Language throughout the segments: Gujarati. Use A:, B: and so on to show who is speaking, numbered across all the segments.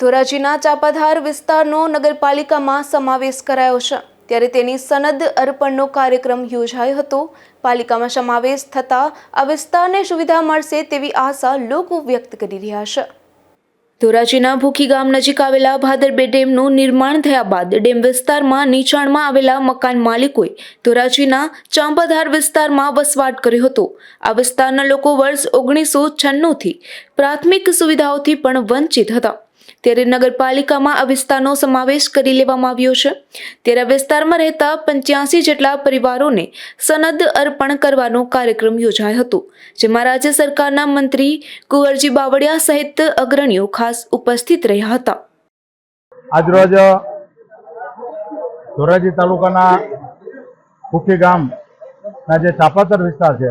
A: ધોરાજીના ચાપાધાર વિસ્તારનો નગરપાલિકામાં સમાવેશ કરાયો છે. ત્યારે તેની સનદ અર્પણનો કાર્યક્રમ યોજાયો હતો. પાલિકામાં સમાવેશ થતાં આ વિસ્તારને સુવિધા મળશે તેવી આશા લોકો વ્યક્ત કરી રહ્યા છે. ધોરાજીના ભૂખી ગામ નજીક આવેલા ભાદરબે ડેમનું નિર્માણ થયા બાદ ડેમ વિસ્તારમાં નીચાણમાં આવેલા મકાન માલિકોએ ધોરાજીના ચાંપાધાર વિસ્તારમાં વસવાટ કર્યો હતો. આ વિસ્તારના લોકો વર્ષ ઓગણીસો છન્નુંથી પ્રાથમિક સુવિધાઓથી પણ વંચિત હતા. ત્યારે નગરપાલિકામાં આ વિસ્તારનો સમાવેશ કરી લેવામાં આવ્યો છે. ત્યારે આ વિસ્તારમાં રહેતા પંચ્યાસી જેટલા પરિવારોને સનદ અર્પણ કરવાનો કાર્યક્રમ યોજાયો હતો, જેમાં રાજ્ય સરકારના મંત્રી કુંવરજી બાવળિયા સહિત અગ્રણીઓ ખાસ ઉપસ્થિત રહ્યા હતા.
B: આજરોજ ધોરાજી તાલુકાના કુઠી ગામના જે ચાપાતર વિસ્તાર છે,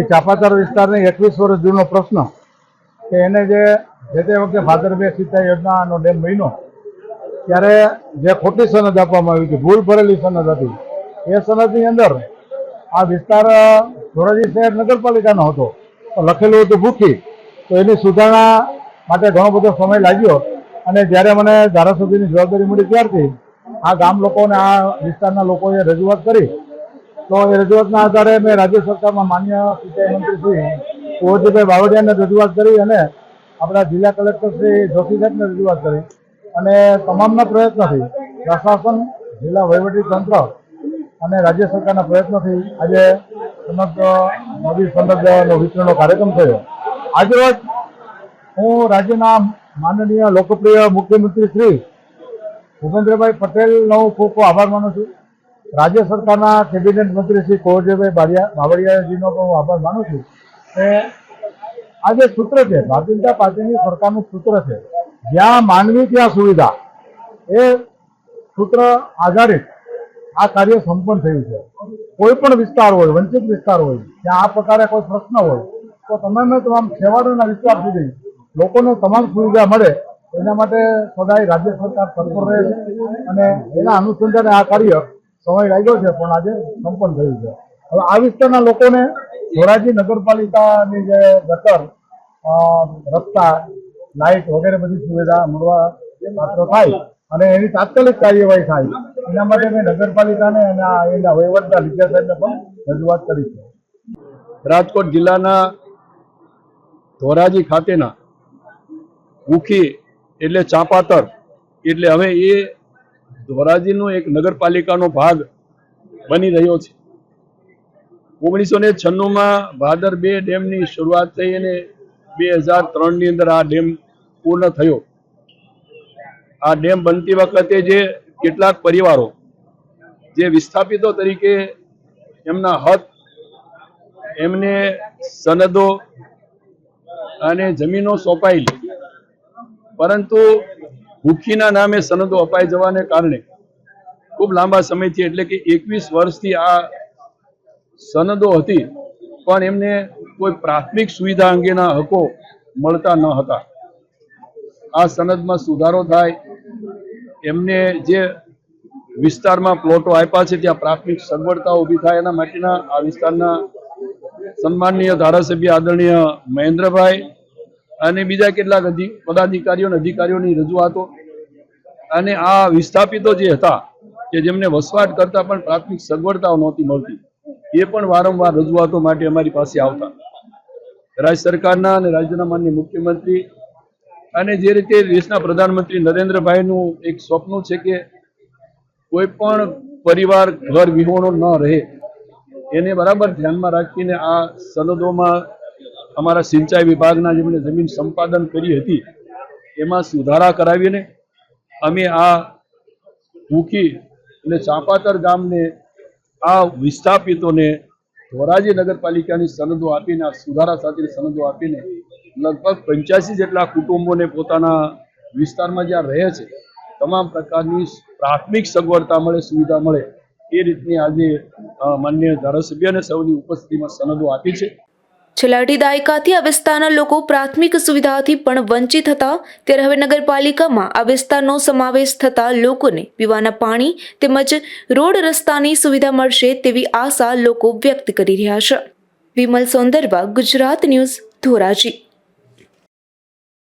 B: એ ચાપાતર વિસ્તારને એકવીસ વર્ષ જૂનો પ્રશ્ન કે એને જે જે તે વખતે ભાદરબે સિંચાઈ યોજનાનો ડેમ બન્યો, ત્યારે જે ખોટી સનદ આપવામાં આવી હતી, ભૂલ ભરેલી સનદ હતી, એ સનદની અંદર આ વિસ્તાર ધોરાજી શહેર નગરપાલિકાનો હતો. તો લખેલું હતું ભૂખી, તો એની સુધારણા માટે ઘણો બધો સમય લાગ્યો અને જ્યારે મને ધારાસભ્યની જવાબદારી મળી ત્યારથી, આ ગામ લોકોને, આ વિસ્તારના લોકોએ રજૂઆત કરી. તો એ રજૂઆતના આધારે મેં રાજ્ય સરકારમાં માન્ય સિંચાઈ મંત્રી શ્રી કુંવરજીભાઈ બાવળિયાને રજૂઆત કરી અને આપણા જિલ્લા કલેક્ટર શ્રી સાહેબને રજૂઆત કરી અને તમામના પ્રયત્નોથી પ્રશાસન, જિલ્લા વહીવટી તંત્ર અને રાજ્ય સરકારના પ્રયત્નોથી આજે સમગ્ર નવી સંદર્ભનો વિતરણનો કાર્યક્રમ થયો. આજરોજ હું રાજ્યના માનનીય લોકપ્રિય મુખ્યમંત્રી શ્રી ભૂપેન્દ્રભાઈ પટેલનો ખૂબ ખૂબ આભાર માનું છું. રાજ્ય સરકારના કેબિનેટ મંત્રી શ્રી કુંવરજીભાઈ બારિયા બાવળિયાજીનો પણ હું આભાર માનું છું કે આ જે સૂત્ર છે ભારતીય જનતા પાર્ટીની સરકારનું સૂત્ર છે, જ્યાં માનવી ત્યાં સુવિધા. એ સૂત્ર આધારિત આ કાર્ય સંપન્ન થયું છે. કોઈ પણ વિસ્તાર હોય, વંચિત વિસ્તાર હોય, ત્યાં આ પ્રકારે કોઈ પ્રશ્ન હોય, તો તમામે તમામ છેવાડાના વિસ્તાર સુધી લોકોને તમામ સુવિધા મળે, એના માટે સદાય રાજ્ય સરકાર તત્પર રહે છે. અને એના અનુસંધાને આ કાર્ય સમય લાગ્યો છે, પણ આજે સંપન્ન થયું છે. હવે આ વિસ્તારના લોકોને ધોરાજી નગરપાલિકાની જે ગટર રસ્તા, લાઇટ વગેરે બધી સુવિધા મળવા માત્ર થાય અને એની તાત્કાલિક કાર્યવાહી થાય. એના માટે મેં નગરપાલિકાને અને એના વહીવટના વિદ્યા સાહેબને પણ રજૂઆત કરી છે.
C: રાજકોટ જિલ્લાના ધોરાજી ખાતેના મુખી એટલે ચાંપાતર, એટલે હવે એ ધોરાજીનો એક નગરપાલિકાનો ભાગ બની રહ્યો છે. ઓગણીસો ને છન્નુંમાં ભાદર બે ડેમની શરૂઆત થઈ અને બે હજાર ત્રણની અંદર આ ડેમ પૂર્ણ થયો. આ ડેમ બનતી વખતે જે કેટલાક પરિવારો જે વિસ્થાપિતો તરીકે એમના હક, એમને સનદો અને જમીનો સોંપાયેલી. પરંતુ ભૂખીના નામે સનદો અપાઈ જવાને કારણે ખૂબ લાંબા સમયથી એટલે કે એકવીસ વર્ષથી આ સનદો હતી, પણ એમને કોઈ પ્રાથમિક સુવિધા અંગેના હકો મળતા ન હતા. આ સનદમાં સુધારો થાય, એમને જે વિસ્તારમાં પ્લોટો આપ્યા છે, ત્યાં પ્રાથમિક સગવડતા ઊભી થાય, એના માટેના આ વિસ્તારના સન્માનનીય ધારાસભ્ય આદરણીય મહેન્દ્રભાઈ અને બીજા કેટલાક પદાધિકારીઓ અને અધિકારીઓની રજૂઆતો અને આ વિસ્થાપિતો જે હતા, કે જેમને વસવાટ કરતા પણ પ્રાથમિક સગવડતાઓ નહોતી મળતી. એ પણ વારંવાર રજૂઆતો માટે અમારી પાસે આવતા. રાજ્ય સરકારના અને રાજ્યના માન્ય મુખ્યમંત્રી અને જે રીતે દેશના પ્રધાનમંત્રી નરેન્દ્રભાઈનું એક સ્વપ્ન છે કે કોઈ પણ પરિવાર ઘર વિહોણો ન રહે, એને બરાબર ધ્યાનમાં રાખીને આ સનદોમાં અમારા સિંચાઈ વિભાગના જેમણે જમીન સંપાદન કરી હતી, એમાં સુધારા કરાવીને અમે આ ભૂખી અને ચાંપાતર ગામને આ વિસ્થાપિતોને ધોરાજી નગરપાલિકાની સનદો આપીને સુધારા સાથેની સનદો આપીને લગભગ પંચ્યાસી જેટલા કુટુંબોને પોતાના વિસ્તારમાં જ્યાં રહે છે, તમામ પ્રકારની પ્રાથમિક સગવડતા મળે, સુવિધા મળે, એ રીતની આજે માન્ય ધારાસભ્ય અને સૌની ઉપસ્થિતિમાં સનદો આપી છે.
A: છેલ્લા દાયકાથી આ વિસ્તારના લોકો પ્રાથમિક સુવિધાથી પણ વંચિત હતા. ત્યારે હવે નગરપાલિકામાં આ વિસ્તારનો સમાવેશ થતાં લોકોને પીવાના પાણી તેમજ રોડ રસ્તાની સુવિધા મળશે તેવી આશા લોકો વ્યક્ત કરી રહ્યા છે. વિમલ સોંદરવા, ગુજરાત ન્યૂઝ ધોરાજી.